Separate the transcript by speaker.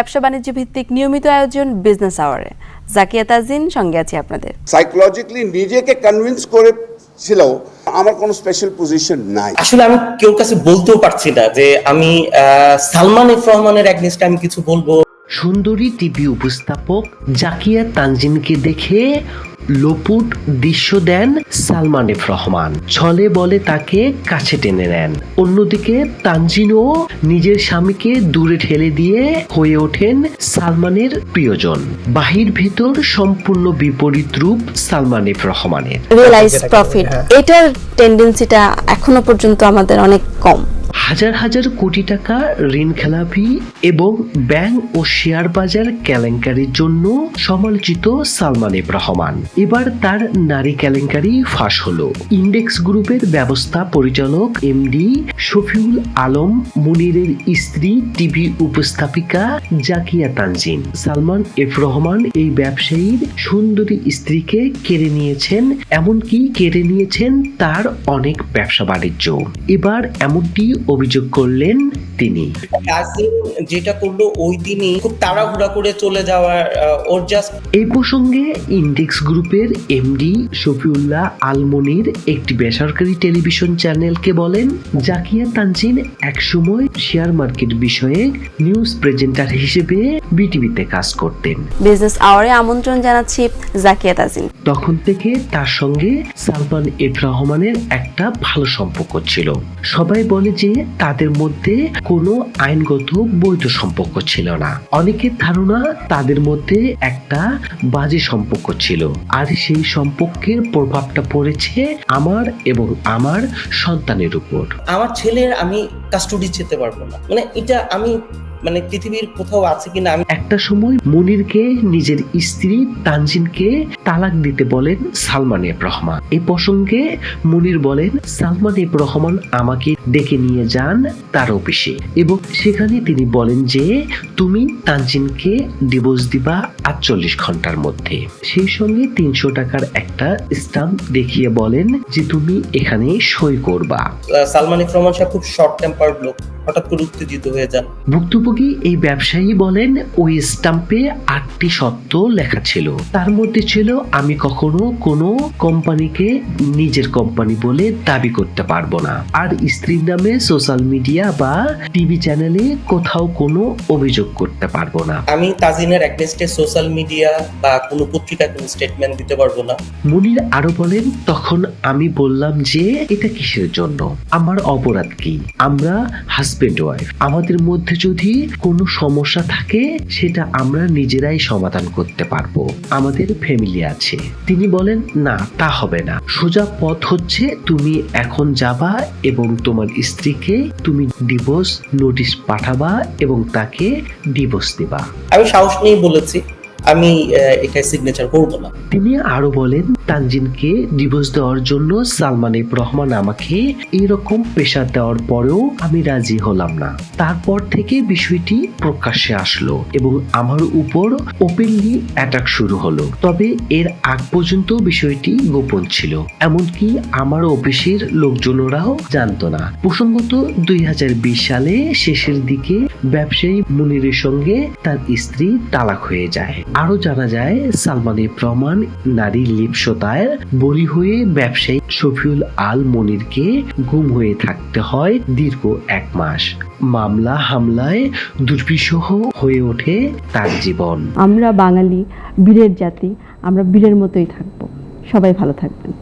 Speaker 1: ব্যবসা বাণিজ্য ভিত্তিক নিয়মিত আয়োজন বিজনেস আওয়ারে জাকিয়া তাজিন সঙ্গে আছি আপনাদের।
Speaker 2: সাইকোলজিক্যালি নিজেকে কনভিন্স করেছিল আমার কোনো স্পেশাল পজিশন নাই।
Speaker 3: আসলে আমি কেউ কাছে বলতেও পারছি না যে আমি আহ, সালমান এফ রহমানের অ্যাগনিস্টে আমি কিছু বলব।
Speaker 4: সুন্দরী টিভি উপস্থাপক জাকিয়া তানজিনকে দেখে লোপুট দৃশ্য দেন সালমান রহমান। ছলে বলে তাকে কাছে টেনে নেন। অন্যদিকে তানজিনও নিজের স্বামীকে দূরে ঠেলে দিয়ে হয়ে ওঠেন সালমানের প্রিয়জন। বাহির ভেতর সম্পূর্ণ বিপরীত রূপ সালমান এফ রহমানের।
Speaker 1: রিয়েলাইজ প্রফিট এটার টেন্ডেন্সিটা এখনও পর্যন্ত আমাদের অনেক কম।
Speaker 4: হাজার হাজার কোটি টাকা ঋণ খেলাপি এবং ব্যাংক ও শেয়ার বাজার কেলেঙ্কারির জন্য সমালোচিত সালমান এফ রহমান এবার তার নারী কেলেঙ্কারি ফাঁস হলো। ইন্ডেক্স গ্রুপের ব্যবস্থা পরিচালক এমডি শফিউল আলম, মুনিরের স্ত্রী টিভি উপস্থাপিকা জাকিয়া তানজিন সালমান এফ রহমান এই ব্যবসায়ীর সুন্দরী স্ত্রীকে কেড়ে নিয়েছেন, এমনকি কেড়ে নিয়েছেন তার অনেক ব্যবসা বাণিজ্য এবার এমনটি অভিযোগ করলেন তিনি।
Speaker 3: যেটা করল ওই দিনই খুব তাড়াহুড়া করে চলে যাওয়ার ওর জাস্ট
Speaker 4: এই প্রসঙ্গে ইন্ডেক্স গ্রুপের এমডি শফিউল্লাহ আলমনির একটি বেসরকারি টেলিভিশন চ্যানেলকে বলেন জাকিয়া তানজিন একসময় শেয়ার মার্কেট বিষয়ে নিউজ প্রেজেন্টার হিসেবে বিটিভিতে কাজ করতেন।
Speaker 1: বিজনেস আওয়ারে আমন্ত্রণ জানাচ্ছি জাকিয়া তাজিন
Speaker 4: তখন থেকে তার সঙ্গে সালমান এফ রহমানের একটা ভালো সম্পর্ক ছিল। সবাই বলে যে তাদের মধ্যে কোনো আইনগত বৈধ সম্পর্ক ছিল না। অনেকের ধারণা তাদের মধ্যে একটা বাজে সম্পর্ক ছিল। আর সেই সম্পর্কের প্রভাবটা পড়েছে আমার এবং আমার সন্তানের উপর।
Speaker 3: আমার ছেলের আমি কাস্টডি যেতে পারব না। মানে এটা আমি মানে পৃথিবীর কোথাও আছে কিনা আমি
Speaker 4: একটা সময় মনিরকে নিজের স্ত্রী তানজিনকে তালাক দিতে বলেন সালমান রহমান। এই প্রসঙ্গে মনির বলেন সালমান রহমান আমাকে ডেকে নিয়ে যান তার অফিসে। এবং সেখানে তিনি বলেন যে তুমি তানজিনকে ডিভোর্স দিবা আটচল্লিশ ঘণ্টার মধ্যে। সেই সঙ্গে তিনশো টাকার একটা স্টাম্প দেখিয়ে বলেন যে তুমি এখানে সই করবা।
Speaker 3: সালমান রহমান সাহেব খুব শর্ট Power Globe. হঠাৎ করে উত্তেজিত হয়ে যান।
Speaker 4: ভুক্তভোগী এই ব্যবসায়ী বলেন ওই স্টাম্পে আটটি সত্য লেখা ছিল। তার মধ্যে ছিল আমি কখনো কোনো কোম্পানিকে নিজের কোম্পানি বলে দাবি করতে পারব না। আর স্ত্রীর নামে সোশ্যাল মিডিয়া বা টিভি চ্যানেলে কোথাও কোনো অভিযোগ করতে পারব না।
Speaker 3: আমি তাজিনের অ্যাগনেস্টে সোশ্যাল মিডিয়া বা কোনো পত্রিকায় কোনো স্টেটমেন্ট দিতে পারব না।
Speaker 4: মুনির আরও বলেন তখন আমি বললাম যে এটা কিসের জন্য? আমার অপরাধ কি? আমরা হাজবেন্ড ওয়াইফ আমাদের মধ্যে যদি কোনো সমস্যা থাকে সেটা আমরা নিজেরাই সমাধান করতে পারব। আমাদের ফ্যামিলি আছে। তিনি বলেন না তা হবে না। সোজা পথ হচ্ছে তুমি এখন যাবা এবং তোমার স্ত্রীকে তুমি ডিভোর্স নোটিশ পাঠাবা এবং তাকে ডিভোর্স দিবা।
Speaker 3: আমি সাহস নিয়ে বলেছি। আমি এটায় সিগনেচার করব না।
Speaker 4: তিনি আরও বলেন তানজিনকে ডিভোর্স দেওয়ার জন্য সালমান এফ রহমান আমাকে এরকম পেশা দেওয়ার পরেও আমি রাজি হলাম না। তারপর থেকে বিষয়টি প্রকাশ্যে আসলো এবং আমার উপর ওপেনলি অ্যাটাক শুরু হলো। তবে এর আগ পর্যন্ত বিষয়টি গোপন ছিল। এমনকি আমার অফিসের লোকজনেরাও জানতো না। প্রসঙ্গত দুই হাজার বিশ সালে শেষের দিকে ব্যবসায়ী মুনিরের সঙ্গে তার স্ত্রী তালাক হয়ে যায়। আরও জানা যায়, সালমান এফ রহমান নারী লিপ্সতায় বলি হয়ে ব্যবসায়ী শফিউল আল মনিরকে গুম হয়ে থাকতে হয় দীর্ঘ এক মাস। মামলা, হামলায় দুর্বিষহ হয়ে ওঠে তার জীবন।
Speaker 5: আমরা বাঙালি, বীরের জাতি, আমরা বীরের মতোই থাকব। সবাই ভালো থাকবেন।